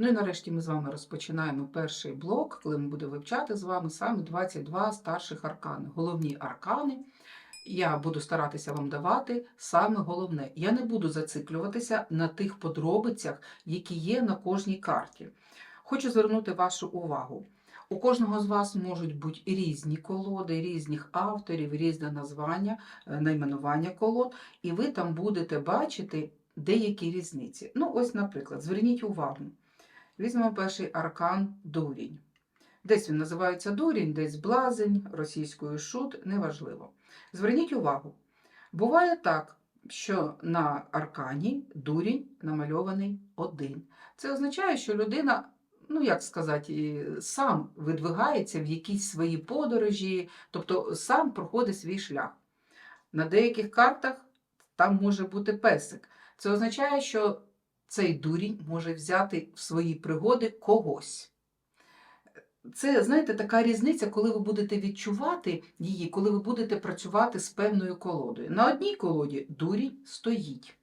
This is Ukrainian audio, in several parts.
Ну і нарешті ми з вами розпочинаємо перший блок, коли ми будемо вивчати з вами саме 22 старших аркани. Головні аркани. Я буду старатися вам давати саме головне. Я не буду зациклюватися на тих подробицях, які є на кожній карті. Хочу звернути вашу увагу. У кожного з вас можуть бути різні колоди, різних авторів, різне названня, е, найменування колод, і ви там будете бачити деякі різниці. Ну, ось, наприклад, зверніть увагу. Візьмемо перший аркан дурінь. Десь він називається дурінь, десь блазень, російською шут, неважливо. Зверніть увагу. Буває так, що на аркані дурінь намальований один. Це означає, що людина, ну як сказати, сам видвигається в якісь свої подорожі, тобто сам проходить свій шлях. На деяких картах там може бути песик. Це означає, що цей дурінь може взяти в свої пригоди когось. Це, знаєте, така різниця, коли ви будете відчувати її, коли ви будете працювати з певною колодою. На одній колоді дурінь стоїть,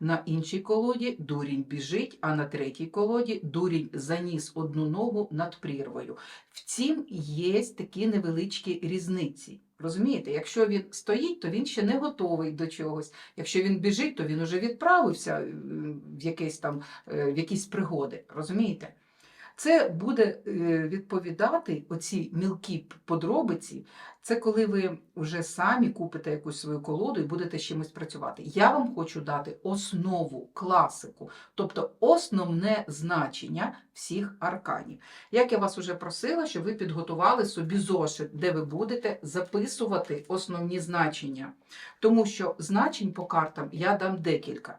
на іншій колоді дурінь біжить, а на третій колоді дурінь заніс одну ногу над прірвою. В цім є такі невеличкі різниці. Розумієте, якщо він стоїть, то він ще не готовий до чогось. Якщо він біжить, то він уже відправився е, в якісь там е, в якісь пригоди. Розумієте? Це буде е, відповідати оці мілкі подробиці. Це коли ви вже самі купите якусь свою колоду і будете з чимось працювати. Я вам хочу дати основу, класику, тобто основне значення всіх арканів. Як я вас уже просила, щоб ви підготували собі зошит, де ви будете записувати основні значення. Тому що значень по картам я дам декілька.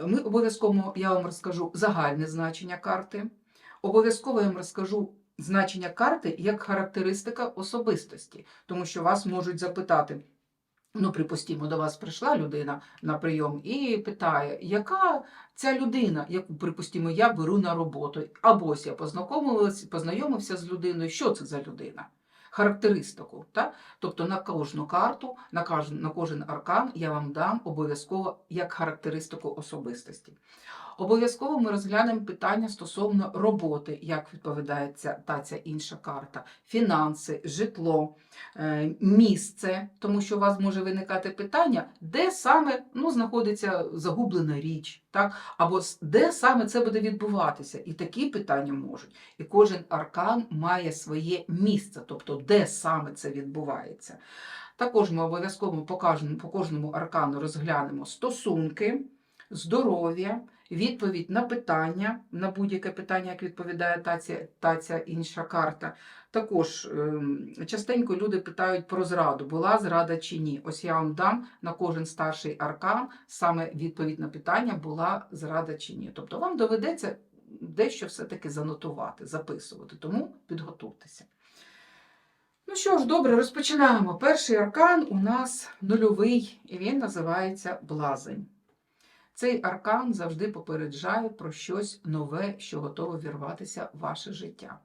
Е, Ми обов'язково я вам розкажу загальне значення карти. Обов'язково я вам розкажу значення карти як характеристика особистості, тому що вас можуть запитати. Ну, припустімо, до вас прийшла людина на прийом і питає, яка ця людина, яку, припустімо, я беру на роботу, або ось я познайомився, з людиною, що це за людина? Характеристику. Так? Тобто на кожну карту, на кожен, на кожен аркан я вам дам обов'язково як характеристику особистості. Обов'язково ми розглянемо питання стосовно роботи, як відповідає та ця інша карта, фінанси, житло, е, місце, тому що у вас може виникати питання, де саме ну, знаходиться загублена річ, так? або де саме це буде відбуватися. І такі питання можуть. І кожен аркан має своє місце, тобто де саме це відбувається. Також ми обов'язково по кожному аркану розглянемо стосунки, здоров'я, відповідь на питання, на будь-яке питання, як відповідає та ця, інша карта. Також ем, частенько люди питають про зраду, була зрада чи ні. Ось я вам дам на кожен старший аркан саме відповідь на питання, була зрада чи ні. Тобто вам доведеться дещо все-таки занотувати, записувати, тому підготуйтеся. Ну що ж, добре, розпочинаємо. Перший аркан у нас нульовий, і він називається Блазень. Цей аркан завжди попереджає про щось нове, що готове вірватися в ваше життя.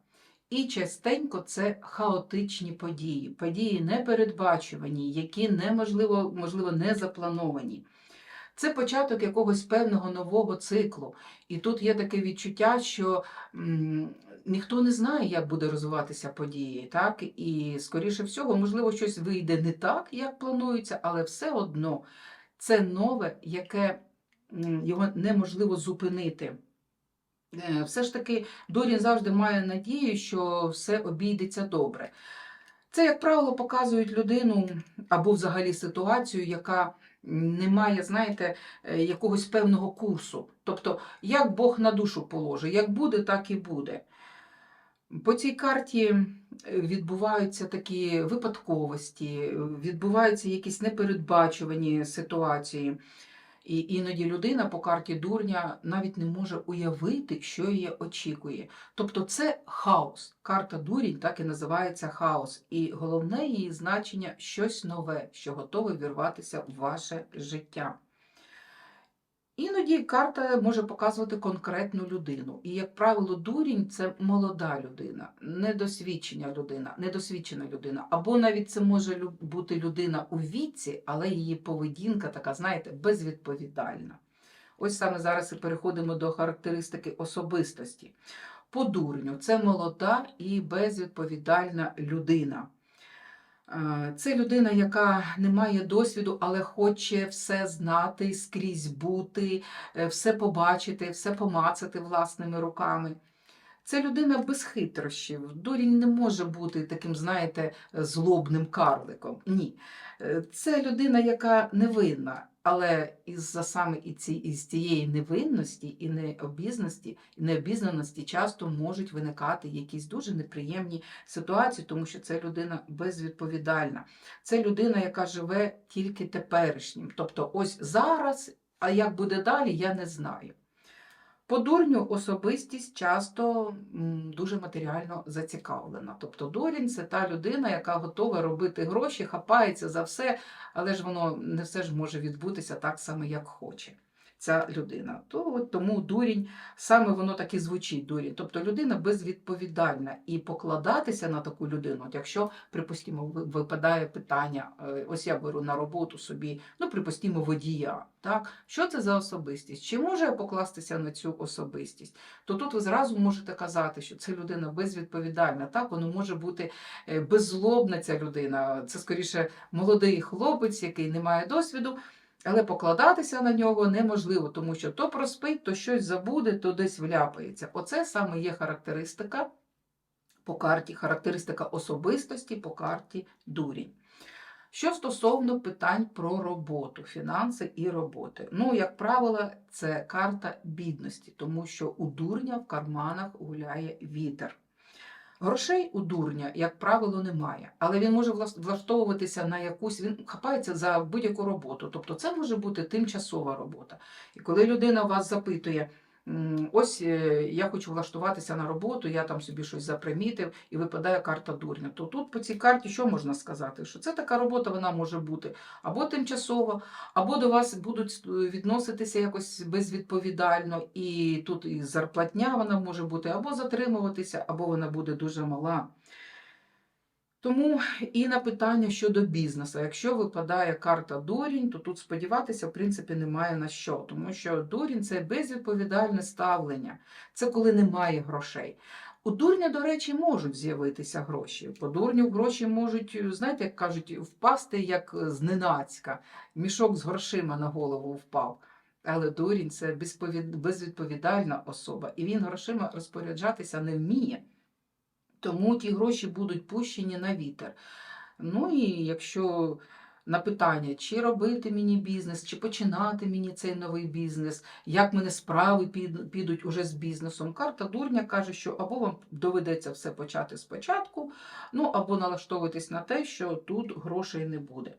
І частенько це хаотичні події, події непередбачувані, які неможливо, можливо, не заплановані. Це початок якогось певного нового циклу. І тут є таке відчуття, що м, ніхто не знає, як буде розвиватися події. Так? І, скоріше всього, можливо, щось вийде не так, як планується, але все одно це нове, яке його неможливо зупинити. Е, Все ж таки, Дорін завжди має надію, що все обійдеться добре. Це, як правило, показують людину або взагалі ситуацію, яка не має, знаєте, е, якогось певного курсу. Тобто, як Бог на душу положить, як буде, так і буде. По цій карті е, відбуваються такі випадковості, відбуваються якісь непередбачувані ситуації. І іноді людина по карті дурня навіть не може уявити, що її очікує. Тобто це хаос. Карта дурінь так і називається хаос. І головне її значення щось нове, що готове вірватися в ваше життя. Іноді карта може показувати конкретну людину. І, як правило, дурінь це молода людина, недосвідчена людина, недосвідчена людина. Або навіть це може бути людина у віці, але її поведінка така, знаєте, безвідповідальна. Ось саме зараз і переходимо до характеристики особистості. По дурню це молода і безвідповідальна людина. Е, Це людина, яка не має досвіду, але хоче все знати, скрізь бути, е, все побачити, все помацати власними руками. Це людина без хитрощів. Дурінь не може бути таким, знаєте, злобним карликом. Ні. Е, Це людина, яка невинна, але із-за саме із цієї невинності і необізнаності, і необізнаності часто можуть виникати якісь дуже неприємні ситуації, тому що це людина безвідповідальна. Це людина, яка живе тільки теперішнім. Тобто, ось зараз, а як буде далі, я не знаю. По дурню особистість часто дуже матеріально зацікавлена. Тобто дурінь це та людина, яка готова робити гроші, хапається за все, але ж воно не все ж може відбутися так само, як хоче ця людина. То, от тому дурінь, саме воно так і звучить дурінь. Тобто людина безвідповідальна і покладатися на таку людину, от якщо, припустимо, ви- випадає питання, е, ось я беру на роботу собі, ну, припустимо, водія. Так? Що це за особистість? Чи може я покластися на цю особистість? То тут ви зразу можете казати, що це людина безвідповідальна. Так, воно може бути е, беззлобна ця людина. Це скоріше молодий хлопець, який не має досвіду. Але покладатися на нього неможливо, тому що то проспить, то щось забуде, то десь вляпається. Оце саме є характеристика по карті, характеристика особистості по карті дурінь. Що стосовно питань про роботу, фінанси і роботи. Ну, як правило, це карта бідності, тому що у дурня в карманах гуляє вітер. Грошей у дурня, як правило, немає, але він може влаштовуватися на якусь, він хапається за будь-яку роботу. Тобто це може бути тимчасова робота. І коли людина вас запитує, «М, ось е, я хочу влаштуватися на роботу, я там собі щось запримітив, і випадає карта дурня, то тут по цій карті що можна сказати? Що це така робота вона може бути або тимчасова, або до вас будуть е, відноситися якось безвідповідально, і тут і зарплатня вона може бути або затримуватися, або вона буде дуже мала. Тому і на питання щодо бізнесу. Якщо випадає карта дурінь, то тут сподіватися, в принципі, немає на що, тому що дурінь це безвідповідальне ставлення, це коли немає грошей. У дурня, до речі, можуть з'явитися гроші. По дурню гроші можуть, знаєте, як кажуть, впасти як зненацька. Мішок з грошима на голову впав. Але дурінь це безвідповідальна особа, і він грошима розпоряджатися не вміє. Тому ті гроші будуть пущені на вітер. Ну і якщо на питання, чи робити мені бізнес, чи починати мені цей новий бізнес, як мене справи підуть уже з бізнесом, карта дурня каже, що або вам доведеться все почати спочатку, ну або налаштовуватись на те, що тут грошей не буде.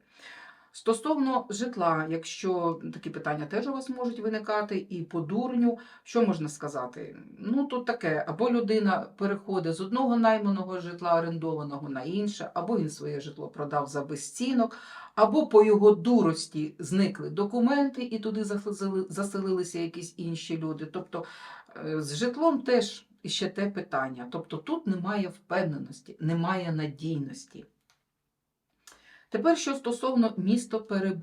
Стосовно житла, якщо такі питання теж у вас можуть виникати, і по дурню, що можна сказати? Ну, тут таке, або людина переходить з одного найманого житла орендованого на інше, або він своє житло продав за безцінок, або по його дурості зникли документи і туди заселилися якісь інші люди. Тобто е, з житлом теж ще те питання. Тобто тут немає впевненості, немає надійності. Тепер, що стосовно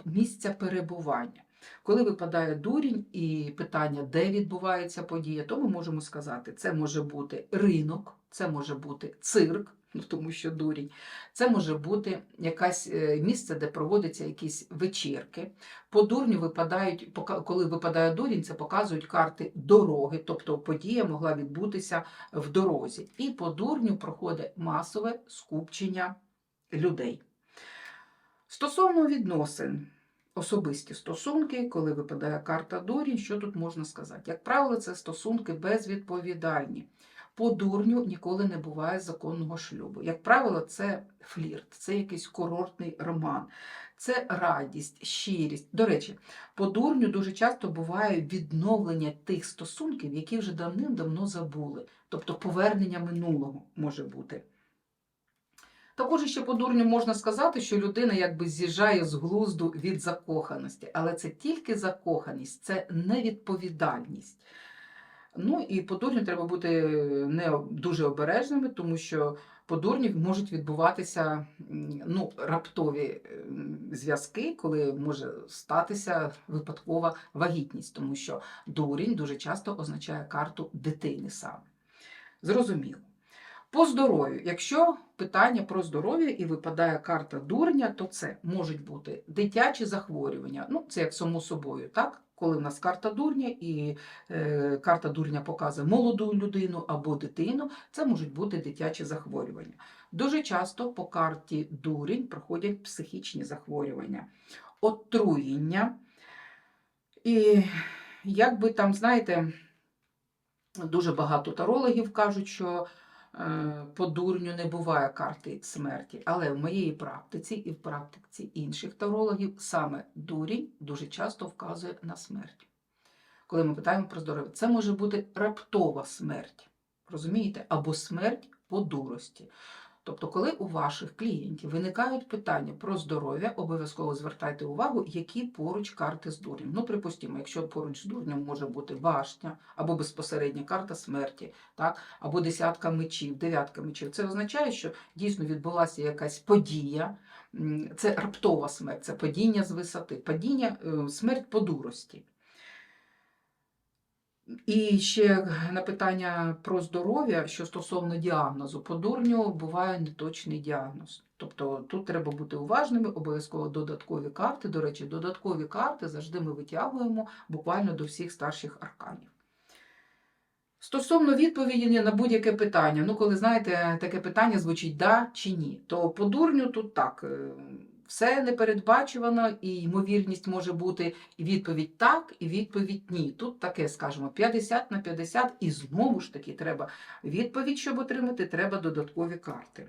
місця перебування. Коли випадає дурінь і питання, де відбувається подія, то ми можемо сказати, це може бути ринок, це може бути цирк, ну, тому що дурінь, це може бути якесь е, місце, де проводяться якісь вечірки. По дурню випадають, коли випадає дурінь, це показують карти дороги, тобто подія могла відбутися в дорозі. І по дурню проходить масове скупчення людей. Стосовно відносин, особисті стосунки, коли випадає карта дурінь, що тут можна сказати? Як правило, це стосунки безвідповідальні. По дурню ніколи не буває законного шлюбу. Як правило, це флірт, це якийсь курортний роман, це радість, щирість. До речі, по дурню дуже часто буває відновлення тих стосунків, які вже давним-давно забули. Тобто повернення минулого може бути. Також ще по дурню можна сказати, що людина якби з'їжджає з глузду від закоханості, але це тільки закоханість, це невідповідальність. Ну і по дурню треба бути не дуже обережними, тому що по дурню можуть відбуватися ну, раптові зв'язки, коли може статися випадкова вагітність, тому що дурень дуже часто означає карту дитини саме. Зрозуміло. По здоров'ю, якщо питання про здоров'я і випадає карта дурня, то це можуть бути дитячі захворювання. Ну, це як само собою, так? Коли в нас карта дурня і е, карта дурня показує молоду людину або дитину, це можуть бути дитячі захворювання. Дуже часто по карті дурень проходять психічні захворювання, отруєння. І як би там, знаєте, дуже багато тарологів кажуть, що по дурню не буває карти смерті. Але в моїй практиці і в практиці інших тарологів саме дурінь дуже часто вказує на смерть. Коли ми питаємо про здоров'я, це може бути раптова смерть. Розумієте? Або смерть по дурості. Тобто, коли у ваших клієнтів виникають питання про здоров'я, обов'язково звертайте увагу, які поруч карти з дурнем. Ну, припустимо, якщо поруч з дурнем може бути башня або безпосередня карта смерті, так, або десятка мечів, дев'ятка мечів. Це означає, що дійсно відбулася якась подія. Це раптова смерть, це падіння з висоти, падіння, е, смерть по дурості. І ще на питання про здоров'я, що стосовно діагнозу, по дурню буває неточний діагноз. Тобто тут треба бути уважними, обов'язково додаткові карти. До речі, додаткові карти завжди ми витягуємо буквально до всіх старших арканів. Стосовно відповіді на будь-яке питання, ну коли знаєте, таке питання звучить да чи ні, то по дурню тут так. Все непередбачувано, і ймовірність може бути і відповідь так, і відповідь ні. Тут таке, скажімо, 50 на 50, і знову ж таки треба відповідь, щоб отримати, треба додаткові карти.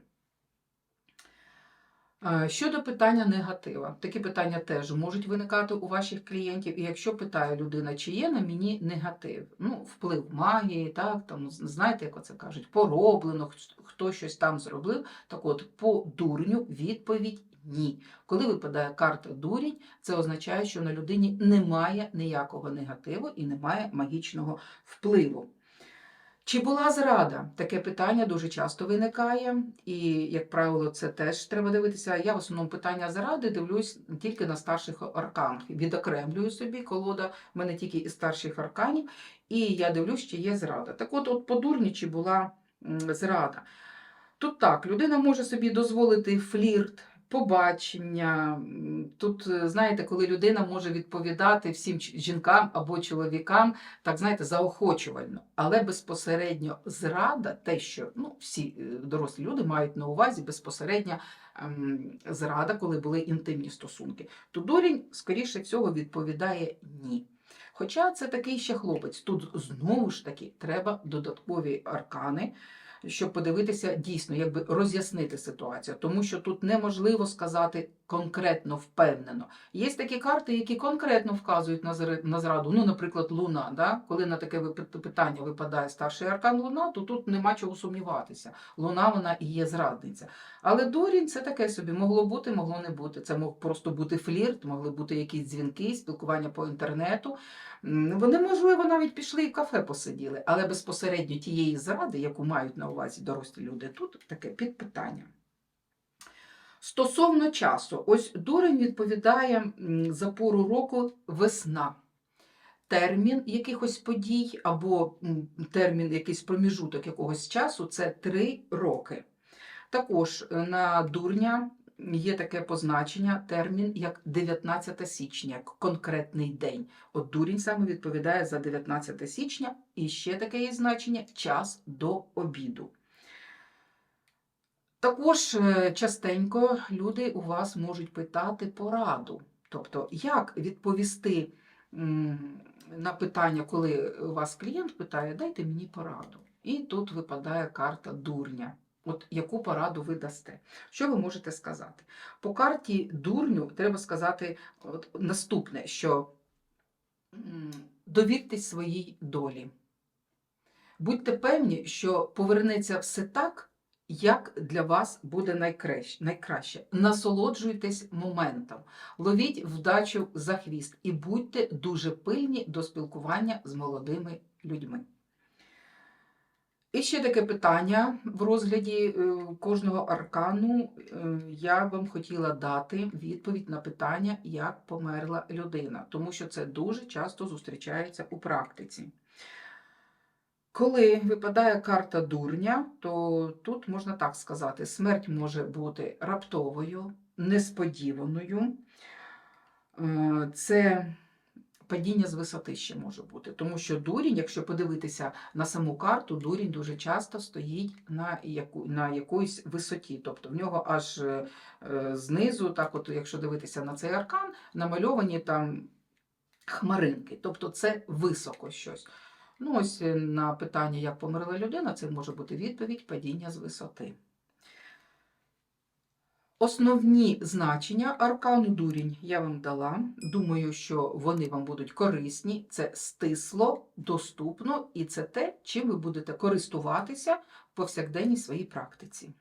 Е, Щодо питання негатива, такі питання теж можуть виникати у ваших клієнтів. І якщо питає людина, чи є на мені негатив, ну, вплив магії, так, там, знаєте, як оце кажуть, пороблено, хто щось там зробив. Так от, по дурню відповідь ні. Коли випадає карта дурінь, це означає, що на людині немає ніякого негативу і немає магічного впливу. Чи була зрада? Таке питання дуже часто виникає, і, як правило, це теж треба дивитися. Я в основному питання зради дивлюсь тільки на старших арканах. Відокремлюю собі колода, в мене тільки із старших арканів, і я дивлюсь, чи є зрада. Так от, от по дурні, чи була зрада. Тут так, людина може собі дозволити флірт, побачення. Тут, е, знаєте, коли людина може відповідати всім жінкам або чоловікам, так знаєте, заохочувально, але безпосередньо зрада, те, що ну, всі е, дорослі люди мають на увазі безпосередня ем, зрада, коли були інтимні стосунки, то Дорінь, скоріше всього, відповідає ні. Хоча це такий ще хлопець. Тут знову ж таки треба додаткові аркани, щоб подивитися дійсно, якби роз'яснити ситуацію, тому що тут неможливо сказати конкретно впевнено. Є такі карти, які конкретно вказують на зраду. Ну, наприклад, луна. Да? Коли на таке питання випадає старший аркан Луна, то тут нема чого сумніватися. Луна вона і є зрадниця. Але Дорін це таке собі могло бути, могло не бути. Це мог просто бути флірт, могли бути якісь дзвінки, спілкування по інтернету. Вони, можливо, навіть пішли і в кафе посиділи, але безпосередньо тієї зради, яку мають на увазі дорослі люди, тут таке під питанням. Стосовно часу, ось дурень відповідає за пору року весна. Термін якихось подій або термін, якийсь проміжуток якогось часу це три роки. Також е, на дурня є таке позначення, термін як 19 січня, як конкретний день. От дурень саме відповідає за 19 січня, і ще таке є значення час до обіду. Також е, частенько люди у вас можуть питати пораду. Тобто, як відповісти на питання, коли у вас клієнт питає, дайте мені пораду. І тут випадає карта дурня. От яку пораду ви дасте? Що ви можете сказати? По карті дурню треба сказати от, наступне, що довіртесь своїй долі. Будьте певні, що повернеться все так, як для вас буде найкраще. найкраще. Насолоджуйтесь моментом, ловіть вдачу за хвіст і будьте дуже пильні до спілкування з молодими людьми. І ще таке питання в розгляді е, кожного аркану. Е, Я вам хотіла дати відповідь на питання, як померла людина, тому що це дуже часто зустрічається у практиці. Коли випадає карта дурня, то тут можна так сказати: смерть може бути раптовою, несподіваною. Е, Це падіння з висоти ще може бути, тому що дурінь, якщо подивитися на саму карту, дурінь дуже часто стоїть на, яку, на якоїсь висоті. Тобто в нього аж е, знизу, так от, якщо дивитися на цей аркан, намальовані там хмаринки. Тобто це високо щось. Ну, ось е, на питання, як померла людина, це може бути відповідь падіння з висоти. Основні значення аркану дурінь я вам дала. Думаю, що вони вам будуть корисні. Це стисло, доступно і це те, чим ви будете користуватися в повсякденній своїй практиці.